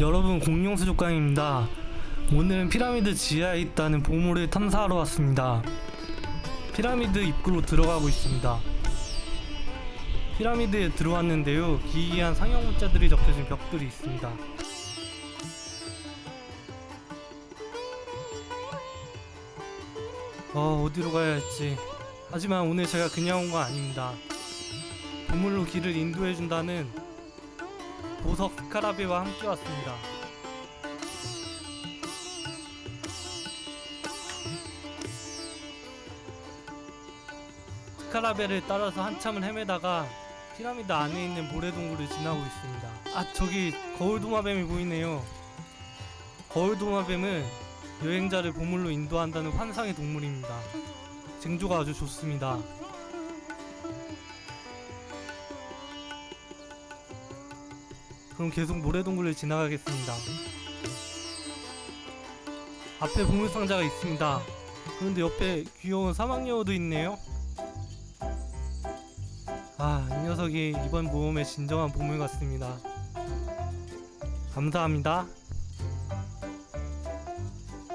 여러분 공룡수족관입니다. 오늘은 피라미드 지하에 있다는 보물을 탐사하러 왔습니다. 피라미드 입구로 들어가고 있습니다. 피라미드에 들어왔는데요. 기이한 상형 문자들이 적혀진 벽들이 있습니다. 어, 어디로 가야 할지. 하지만 오늘 제가 그냥 온건 아닙니다. 보물로 길을 인도해준다는 보석 스카라베와 함께 왔습니다. 스카라베를 따라서 한참을 헤매다가 피라미드 안에 있는 모래동굴을 지나고 있습니다. 아 저기 거울도마뱀이 보이네요. 거울도마뱀은 여행자를 보물로 인도한다는 환상의 동물입니다. 쟁조가 아주 좋습니다. 그럼 계속 모래동굴을 지나가겠습니다. 앞에 보물상자가 있습니다. 그런데 옆에 귀여운 사막여우도 있네요. 아, 이 녀석이 이번 모험의 진정한 보물 같습니다. 감사합니다.